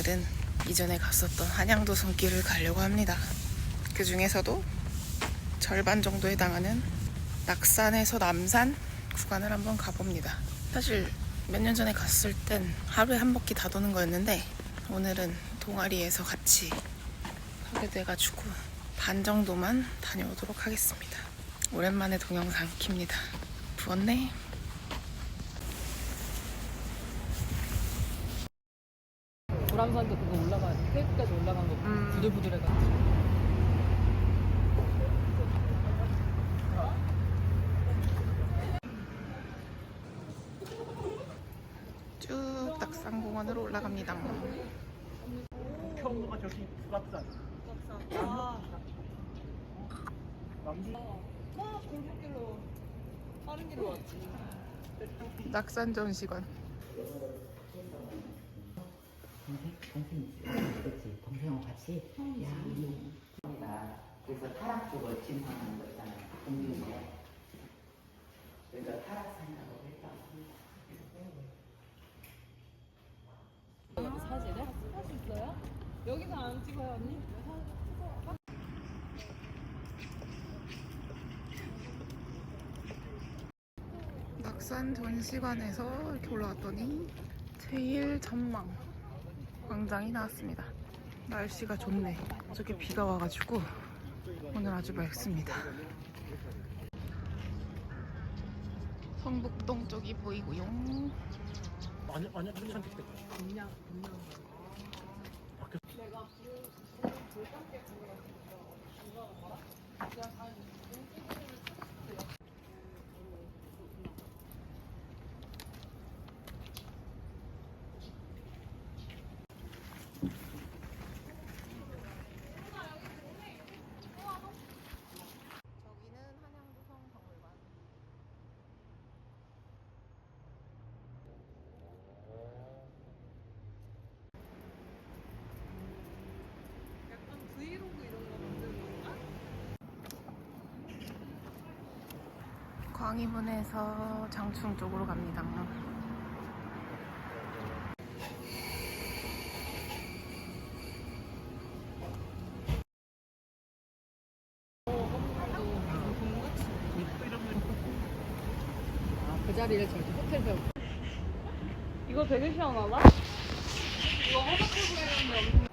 오늘은 이전에 갔었던 한양도 손길을 가려고 합니다. 그 중에서도 절반 정도 해당하는 낙산에서 남산 구간을 한번 가봅니다. 사실 몇 년 전에 갔을 땐 하루에 한 바퀴 다 도는 거였는데 오늘은 동아리에서 같이 하게 돼가지고 반 정도만 다녀오도록 하겠습니다. 오랜만에 동영상 킵니다. 부었네. 보람산도 그거 올라가야 돼. 테이프까지 올라간 거 음. 부들부들해가지고. 쭉 낙산공원으로 올라갑니다. 경로가 저기 부갑산. 남주 와, 골목길로 빠른 길로 왔지. 낙산 전시관. 동생, 동생, 그렇지. 동생하고 같이. 야, 음. 그래서 타락 쪽을 진행하는 거 있잖아요. 공유인데. 그러니까 타락산이라고 했다. 여기 사진에? 사진 있어요? 여기서 안 찍어요, 언니? 낙산 전시관에서 이렇게 올라왔더니 제일 전망 광장이 나왔습니다. 날씨가 좋네. 어저께 비가 와가지고 오늘 아주 맑습니다. 성북동 쪽이 보이고요. 아니 아니 선택됐다. 그냥, 그냥. 저기는 한양도성 박물관. 약간 브이로그 이런 거 만드는 건가? 광화문에서 장충 쪽으로 갑니다. 아, 그 자리를 저기 호텔 배우. 이거 되게 시원하다? 이거 허벅지 보이는데 엄청.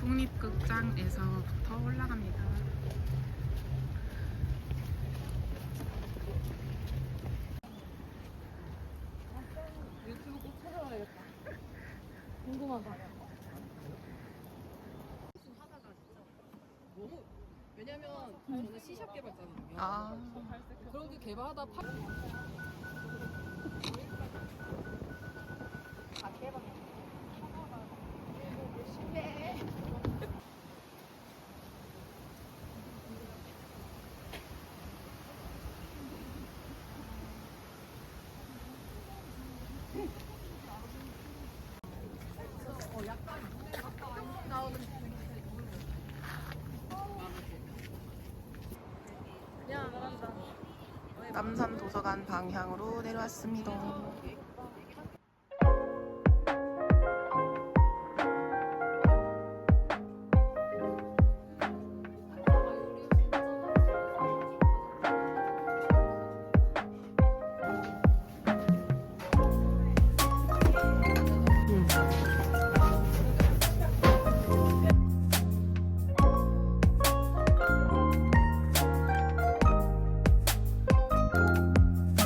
국립극장에서부터 올라갑니다. 유튜브 꼭 찾아봐야겠다. 궁금하다. 너무 왜냐면 저는 C샵 개발자거든요. 아, 그런 게 개발하다 파. 남산 도서관 방향으로 내려왔습니다.